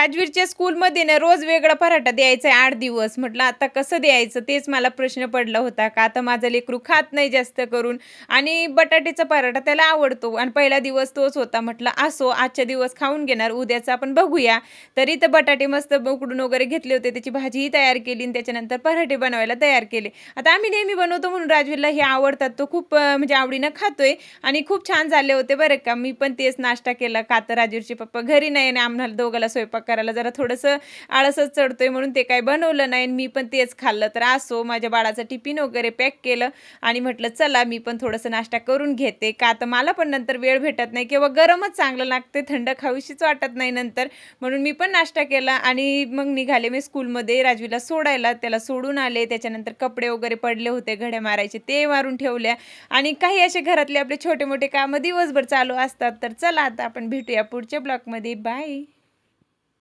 राजवीरच्या स्कूलमध्ये ना रोज वेगळा पराठा द्यायचा आहे आठ दिवस. म्हटलं आता कसं द्यायचं? तेच मला प्रश्न पडला होता. का आता माझा लेकरू खात नाही जास्त करून. आणि बटाट्याचा पराठा त्याला आवडतो. आणि पहिला दिवस तोच होता. म्हटलं असो आजच्या दिवस खाऊन घेणार. उद्याचा आपण बघूया. तरी तर बटाटे मस्त उकडून वगैरे घेतले होते. त्याची भाजीही तयार केली आणि त्याच्यानंतर पराठे बनवायला तयार केले. आता आम्ही नेहमी बनवतो म्हणून राजवीरला हे आवडतात. तो खूप म्हणजे आवडीनं खातोय. आणि खूप छान झाले होते बरं का. मी पण तेच नाश्ता केला. का तर राजवीरचे पप्पा घरी नाही आणि आम्हाला दोघाला स्वयंपाक करायला जरा थोडंसं आळसच चढतोय म्हणून ते काय बनवलं नाही आणि मी पण तेच खाल्लं. तर असो माझ्या बाळाचं टिफिन वगैरे पॅक केलं आणि म्हटलं चला मी पण थोडंसं नाश्ता करून घेते. का तर मला पण नंतर वेळ भेटत नाही किंवा गरमच चांगलं लागते थंड खावीशीच वाटत नाही नंतर. म्हणून मी पण नाश्ता केला आणि मग निघाले मी स्कूलमध्ये राजवीला सोडायला. त्याला सोडून आले. त्याच्यानंतर कपडे वगैरे पडले होते घड्या मारायचे ते मारून ठेवल्या. आणि काही असे घरातले आपले छोटे मोठे कामं दिवसभर चालू असतात. तर चला आता आपण भेटूया पुढच्या ब्लॉगमध्ये. बाय.